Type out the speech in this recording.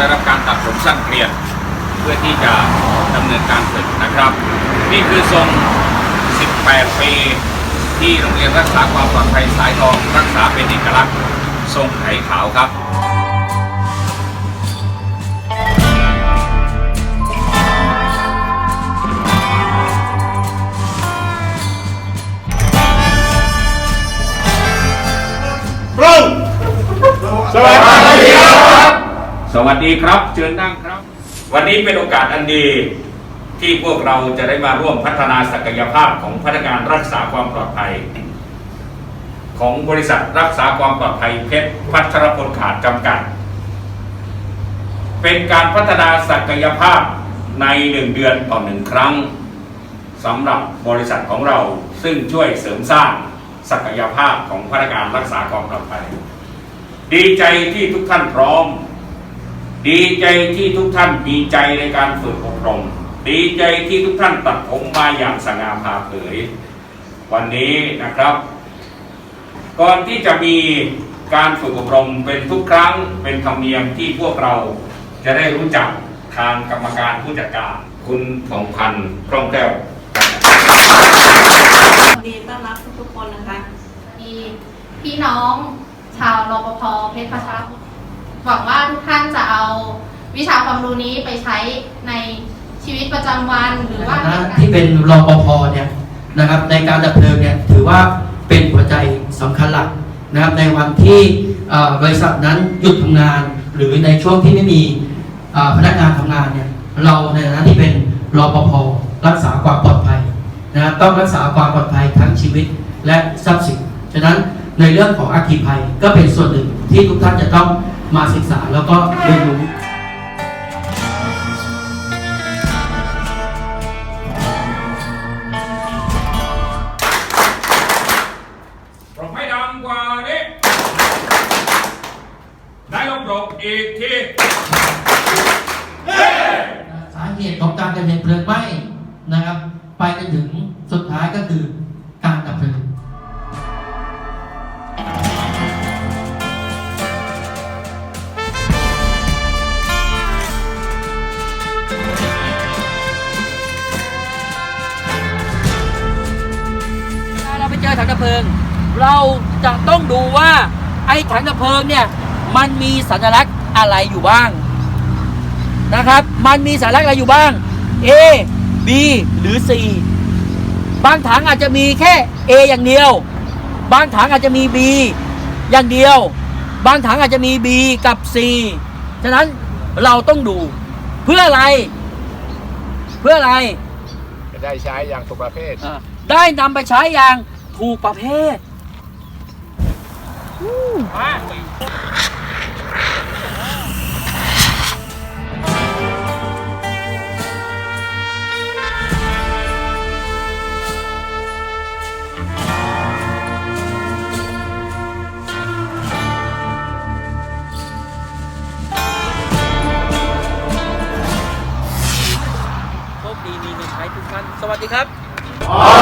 ได้รับการตัดผมสั้นเกลียน เพื่อที่จะดำเนินการฝึกนะครับ นี่คือทรง 18 ปีที่โรงเรียนรักษาความปลอดภัยสายทองรักษาเป็นเอกลักษณ์ทรงไถขาวครับ สวัสดีครับ เชิญนั่งครับ วันนี้เป็นโอกาสอันดี ที่พวกเราจะได้มาร่วมพัฒนาศักยภาพของพนักงานรักษาความปลอดภัย ของบริษัทรักษาความปลอดภัยเพชรพัทรพลขาดจำกัด เป็นการพัฒนาศักยภาพในหนึ่งเดือนต่อหนึ่งครั้งสำหรับบริษัทของเราซึ่งช่วยเสริมสร้างศักยภาพของพนักงานรักษาความปลอดภัย ดีใจที่ทุกท่านพร้อม ดีใจที่ทุกท่านมีใจในการฝึกอบรม ดีใจที่ทุกท่านตัดผมมาอย่างสง่าผ่าเผย วันนี้นะครับ ก่อนที่จะมีการฝึกอบรมเป็นทุกครั้งเป็นธรรมเนียมที่พวกเราจะได้รู้จักทางกรรมการผู้จัดการ คุณผ่องพันธ์คล่องแคล่วดีต้อนรับทุกๆคนนะคะมีพี่น้องชาวรปภเพชรพัชรพล หวังว่าทุกท่านจะเอาวิชาความรู้นี้ไปใช้ในชีวิตประจำวันหรือว่าในฐานะที่เป็นรปภเนี่ยนะครับในการดับเพลิงเนี่ยถือว่าเป็นหัวใจสำคัญหลักนะครับในวันที่เอ่อบริษัทนั้นหยุดทำงาน หรือในช่วงที่ไม่มีเอ่อพนักงานทำงานเนี่ยเราในฐานะที่เป็นรปภรักษาความปลอดภัยนะครับต้องรักษาความปลอดภัยทั้งชีวิตและทรัพย์สินฉะนั้นในเรื่องของอัคคีภัยก็เป็นส่วนหนึ่งที่ทุกท่านจะต้อง มาศึกษาแล้วก็เรียนรู้ปรบให้ดังกว่านี้ได้ลงปรบอีกทีสาเหตุของการเกิดเหตุเพลิงไหม้นะครับ ถังดับเพลิง เราจะต้องดูว่าไอ้ถังดับเพลิงเนี่ยมันมีสัญลักษณ์อะไรอยู่บ้างนะครับ มันมีสัญลักษณ์อะไรอยู่บ้าง A B หรือ C บางถังอาจจะมีแค่ A อย่างเดียว บางถังอาจจะมี B อย่างเดียว บางถังอาจจะมี B กับ C ฉะนั้นเราต้องดูเพื่ออะไร เพื่ออะไร จะได้ใช้อย่างถูกประเภทอ่าได้นำไปใช้อย่าง ถูกประเภทโชคดีมีเงินใช้ทุกท่าน สวัสดีครับ